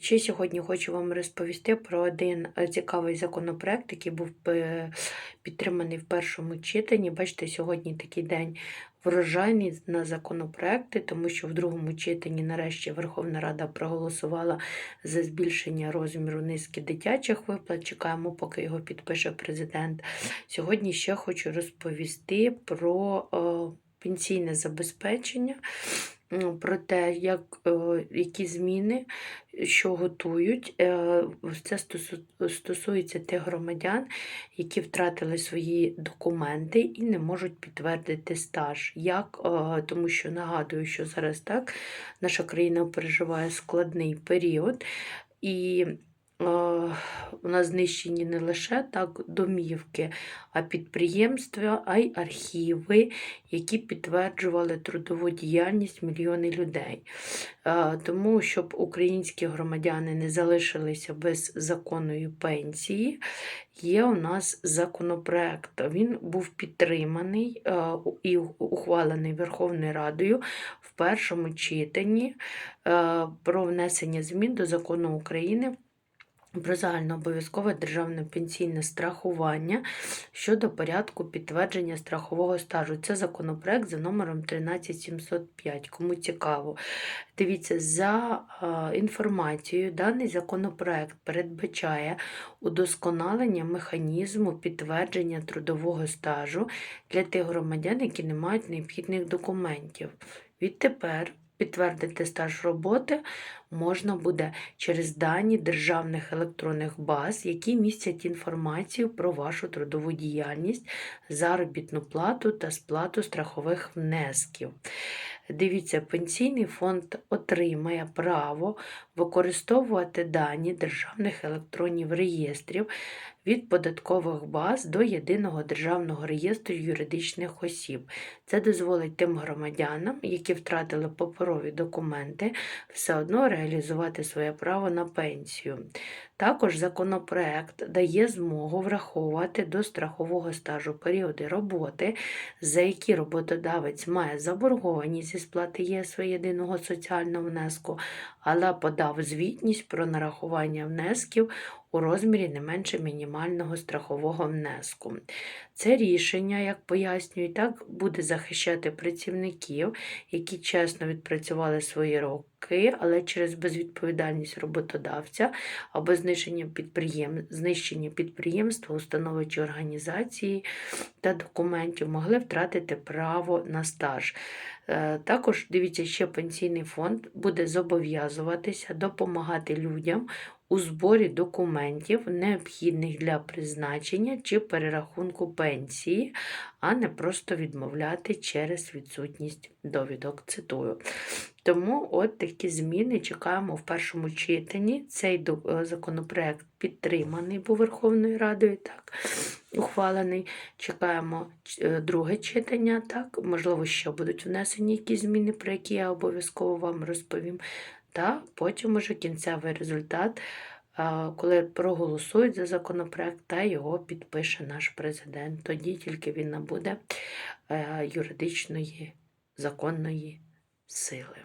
Ще сьогодні хочу вам розповісти про один е, цікавий законопроект, який був е, підтриманий в першому читанні. Бачите, сьогодні такий день врожайний на законопроекти, тому що в другому читанні, нарешті, Верховна Рада проголосувала за збільшення розміру низки дитячих виплат. Чекаємо, поки його підпише президент. Сьогодні ще хочу розповісти про е, пенсійне забезпечення. Про те, як, е, які зміни, що готують. Е, Це стосу- стосується тих громадян, які втратили свої документи і не можуть підтвердити стаж. Як, е, тому що нагадую, що зараз так наша країна переживає складний період. І у нас знищені не лише так домівки, а підприємства, а й архіви, які підтверджували трудову діяльність мільйони людей. Е, Тому, щоб українські громадяни не залишилися без законної пенсії, є у нас законопроект. Він був підтриманий е, і ухвалений Верховною Радою в першому читанні е, про внесення змін до закону України. Про загальнообов'язкове державне пенсійне страхування щодо порядку підтвердження страхового стажу. Це законопроект за номером 13705. Кому цікаво. Дивіться, за е, інформацією, даний законопроект передбачає удосконалення механізму підтвердження трудового стажу для тих громадян, які не мають необхідних документів. Відтепер підтвердити стаж роботи можна буде через дані державних електронних баз, які містять інформацію про вашу трудову діяльність, заробітну плату та сплату страхових внесків. Дивіться, пенсійний фонд отримає право використовувати дані державних електронів реєстрів від податкових баз до єдиного державного реєстру юридичних осіб. Це дозволить тим громадянам, які втратили паперові документи, все одно реалізувати своє право на пенсію. Також законопроект дає змогу враховувати до страхового стажу періоди роботи, за які роботодавець має заборгованість зі сплати ЄСВ єдиного соціального внеску, але подав звітність про нарахування внесків у розмірі не менше мінімального страхового внеску. Це рішення, як пояснюють, так буде захищати працівників, які чесно відпрацювали свої роки, але через безвідповідальність роботодавця або знищення підприєм... знищення підприємства, установи організації та документів могли втратити право на стаж. Е, Також дивіться, ще пенсійний фонд буде зобов'язуватися допомагати людям у зборі документів, необхідних для призначення чи перерахунку пенсії, а не просто відмовляти через відсутність довідок. Цитую. Тому от такі зміни чекаємо в першому читанні. Цей е, законопроект підтриманий був Верховною Радою, так, ухвалений. Чекаємо е, друге читання, так, можливо, ще будуть внесені якісь зміни, про які я обов'язково вам розповім. Та потім уже кінцевий результат, коли проголосують за законопроект та його підпише наш президент. Тоді тільки він набуде е, юридичної законної сили.